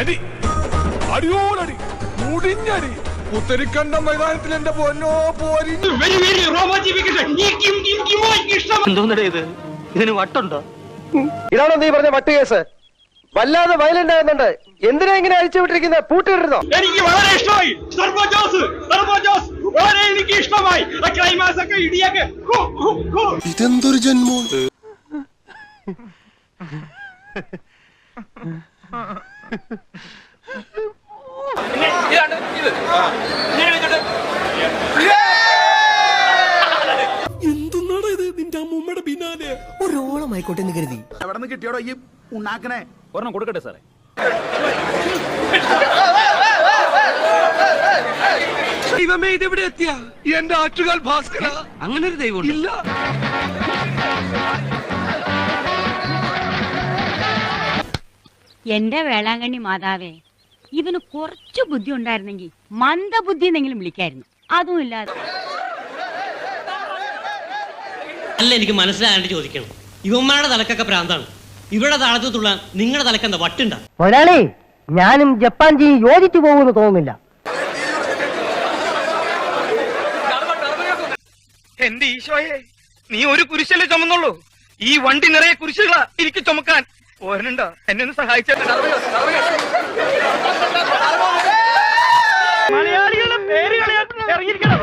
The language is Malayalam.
അടി. അടിയോടടി മുടിഞ്ഞടി. പുത്തരിക്കണ്ട മൈതാനത്തിൽ എന്റെ പൊന്നോ പോരി. എന്തോന്നടേ ഇത്? ഇതിന് വട്ടുണ്ടോ? ഇതാണോ നീ പറഞ്ഞ വട്ട് കേസ്? വല്ലാതെ വയലന്റ് ആകുന്നുണ്ട്. എന്തിനാ ഇങ്ങനെ അഴിച്ചു വിട്ടിരിക്കുന്നത്? പൂട്ടിട്ടിരുന്നോ എനിക്ക് വളരെ ഇഷ്ടമായി. സർബോ ജോസ് സർബോ ജോസ്. വളരെ എനിക്ക് ഇഷ്ടമായി. ഇടിയൊക്കെ. ഇതെന്തൊരു ഒക്കെ ഇടിയൊക്കെ ഇത്? നിന്റെ അമ്മൂമ്മയുടെ പിന്നാലെ. ഒരോളം ആയിക്കോട്ടെ എന്ന് കരുതി. എവിടെ നിന്ന് കിട്ടിയോടോ ഈ ഉണ്ടാക്കണേ ഒരെണ്ണം കൊടുക്കട്ടെ സാറേ. ദൈവമേ ഇതെവിടെ എത്തിയ? എന്റെ ആറ്റുകാൽ ഭാസ്കര. അങ്ങനെ ഒരു ദൈവം ഇല്ല. എന്റെ വേളാങ്കണ്ണി മാതാവേ ഇവന് കുറച്ചു ബുദ്ധി ഉണ്ടായിരുന്നെങ്കിൽ മന്ദബുദ്ധി എന്നെങ്കിലും വിളിക്കായിരുന്നു. അതും ഇല്ലാതെ. അല്ല എനിക്ക് മനസ്സിലായിട്ട് ചോദിക്കണം. ഇവന്മാരുടെ തലക്കൊക്കെ പ്രാന്താണ് ഇവരുടെ താളത്ത് തുള്ളാൻ നിങ്ങളുടെ തലക്കെന്താ വട്ടുണ്ട? മുതലാളി ഞാനും ജപ്പാൻ ജി യോജിച്ചു പോകുമെന്ന് തോന്നുന്നില്ല. എന്റെ ഈശോയെ നീ ഒരു കുരിശല്ലേ ചുമന്നുള്ളൂ? ഈ വണ്ടി നിറയെ കുരിശുകളാ എനിക്ക് ചുമക്കാൻ. ഓരനുണ്ടോ എന്നെ ഒന്ന് സഹായിച്ചേ മലയാളികളുടെ പേര് കളയാൻ ഇറങ്ങിയിരിക്കണം